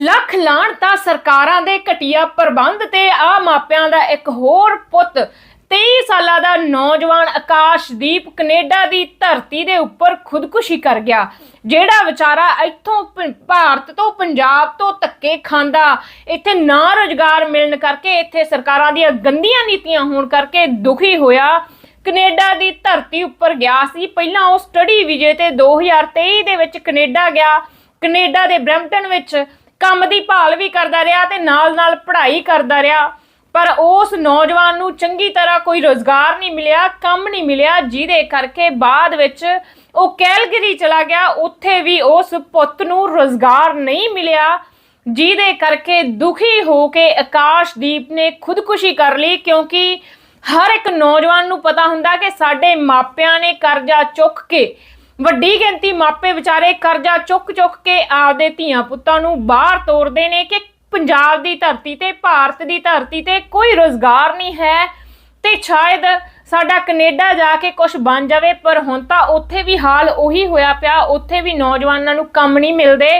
ਲੱਖ ਲਾਣ ਤਾਂ ਸਰਕਾਰਾਂ ਦੇ ਘਟੀਆ ਪ੍ਰਬੰਧ ਤੇ ਆ ਮਾਪਿਆਂ ਦਾ ਇੱਕ ਹੋਰ ਪੁੱਤ। 23 ਸਾਲਾਂ ਦਾ ਨੌਜਵਾਨ ਆਕਾਸ਼ਦੀਪ ਕੈਨੇਡਾ ਦੀ ਧਰਤੀ ਦੇ ਉੱਪਰ ਖੁਦਕੁਸ਼ੀ ਕਰ ਗਿਆ, ਜਿਹੜਾ ਵਿਚਾਰਾ ਇੱਥੋਂ ਭਾਰਤ ਤੋਂ ਪੰਜਾਬ ਤੋਂ ਧੱਕੇ ਖਾਂਦਾ। ਇੱਥੇ ਨਾ ਰੁਜ਼ਗਾਰ ਮਿਲਣ ਕਰਕੇ ਇੱਥੇ ਸਰਕਾਰਾਂ ਦੀਆਂ ਗੰਦੀਆਂ ਨੀਤੀਆਂ ਹੋਣ ਕਰਕੇ ਦੁਖੀ ਹੋਇਆ। ਕੈਨੇਡਾ ਦੀ ਧਰਤੀ ਉੱਪਰ ਗਿਆ ਸੀ। ਪਹਿਲਾਂ ਉਹ ਸਟੱਡੀ ਵੀਜ਼ੇ ਤੇ 2023 ਦੇ ਵਿੱਚ ਕੈਨੇਡਾ ਗਿਆ। ਕੈਨੇਡਾ ਦੇ ਬ੍ਰੈਂਪਟਨ ਵਿੱਚ ਕੰਮ ਦੀ ਭਾਲ ਵੀ ਕਰਦਾ ਰਿਹਾ ਤੇ ਨਾਲ-ਨਾਲ ਪੜ੍ਹਾਈ ਕਰਦਾ ਰਿਹਾ। ਪਰ ਉਸ ਨੌਜਵਾਨ ਨੂੰ ਚੰਗੀ ਤਰ੍ਹਾਂ ਕੋਈ ਰੋਜ਼ਗਾਰ ਨਹੀਂ ਮਿਲਿਆ, ਕੰਮ ਨਹੀਂ ਮਿਲਿਆ, ਜਿਹਦੇ ਕਰਕੇ ਬਾਅਦ ਵਿੱਚ ਉਹ ਕੈਲਗਰੀ ਚਲਾ ਗਿਆ। ਉੱਥੇ ਵੀ ਉਸ ਪੁੱਤ ਨੂੰ ਰੋਜ਼ਗਾਰ ਨਹੀਂ ਮਿਲਿਆ, ਜਿਹਦੇ ਕਰਕੇ ਦੁਖੀ ਹੋ ਕੇ ਆਕਾਸ਼ਦੀਪ ਨੇ ਖੁਦਕੁਸ਼ੀ ਕਰ ਲਈ, ਕਿਉਂਕਿ ਹਰ ਇੱਕ ਨੌਜਵਾਨ ਨੂੰ ਪਤਾ ਹੁੰਦਾ ਕਿ ਸਾਡੇ ਮਾਪਿਆਂ ਨੇ ਕਰਜ਼ਾ ਚੁੱਕ ਕੇ ਵੱਡੀ ਗਿਣਤੀ ਮਾਪੇ ਵਿਚਾਰੇ ਕਰਜ਼ਾ ਚੁੱਕ ਚੁੱਕ ਕੇ ਆਪਦੇ ਧੀਆਂ ਪੁੱਤਾਂ ਨੂੰ ਬਾਹਰ ਤੋਰਦੇ ਨੇ ਕਿ ਪੰਜਾਬ ਦੀ ਧਰਤੀ ਤੇ, ਭਾਰਤ ਦੀ ਧਰਤੀ ਤੇ ਕੋਈ ਰੋਜ਼ਗਾਰ ਨਹੀਂ ਹੈ ਤੇ ਸ਼ਾਇਦ ਸਾਡਾ ਕੈਨੇਡਾ ਜਾ ਕੇ ਕੁਝ ਬਣ ਜਾਵੇ, ਪਰ ਹੁਣ ਤਾਂ ਉੱਥੇ ਵੀ ਹਾਲ ਉਹੀ ਹੋਇਆ ਪਿਆ, ਉੱਥੇ ਵੀ ਨੌਜਵਾਨਾਂ ਨੂੰ ਕੰਮ ਨਹੀਂ ਮਿਲਦੇ।